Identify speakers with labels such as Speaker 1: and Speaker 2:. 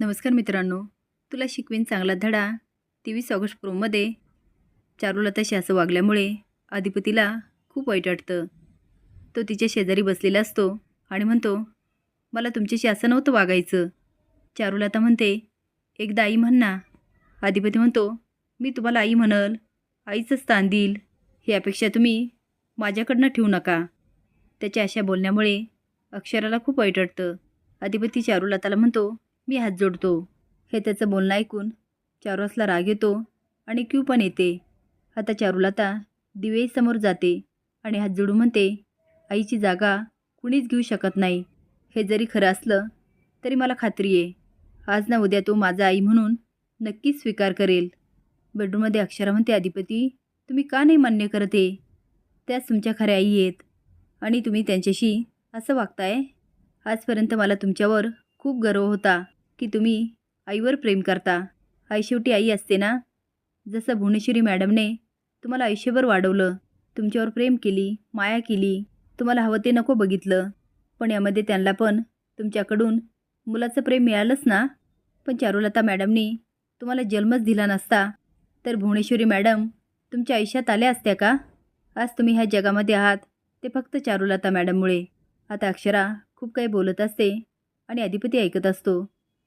Speaker 1: नमस्कार मित्रांनो. तुला शिकवीन चांगला धडा तेवीस ऑगस्ट प्रोमध्ये. चारुलताशी असं वागल्यामुळे अधिपतीला खूप वाईट वाटतं. तो तिच्या शेजारी बसलेला असतो आणि म्हणतो मला तुमच्याशी असं नव्हतं वागायचं. चारुलता म्हणते एकदा आई म्हण ना. अधिपती म्हणतो मी तुम्हाला आई म्हणल आईचं स्थान देईल. ही अपेक्षा तुम्ही माझ्याकडनं ठेवू नका. त्याच्या अशा बोलण्यामुळे अक्षराला खूप वाईट वाटतं. अधिपती चारुलताला म्हणतो मी हात जोडतो. हे त्याचं बोलणं ऐकून चारुसला राग येतो आणि क्यू पण येते. आता चारुलता दिवेसमोर जाते आणि हात जोडून म्हणते आईची जागा कुणीच घेऊ शकत नाही. हे जरी खरं असलं तरी मला खात्री आहे. आज ना उद्या तो माझा आई म्हणून नक्कीच स्वीकार करेल. बेडरूममध्ये अक्षरा म्हणते अधिपती तुम्ही का नाही मान्य करते त्याच तुमच्या खऱ्या आई आहेत आणि तुम्ही त्यांच्याशी असं वागताय? आजपर्यंत मला तुमच्यावर खूप गर्व होता. की तुम्ही आईवर प्रेम करता. आई शेवटी आई असते ना? जसं भुवनेश्वरी मॅडमने तुम्हाला आयुष्यभर वाढवलं तुमच्यावर प्रेम केली माया केली तुम्हाला हवं ते नको बघितलं पण यामध्ये त्यांना पण तुमच्याकडून मुलाचं प्रेम मिळालंच ना? पण चारुलता मॅडमनी तुम्हाला जन्मच दिला नसता. तर भुवनेश्वरी मॅडम तुमच्या आयुष्यात आल्या असत्या का? आज तुम्ही ह्या जगामध्ये आहात ते फक्त चारुलता मॅडममुळे. आता अक्षरा खूप काही बोलत असते आणि अधिपती ऐकत असतो.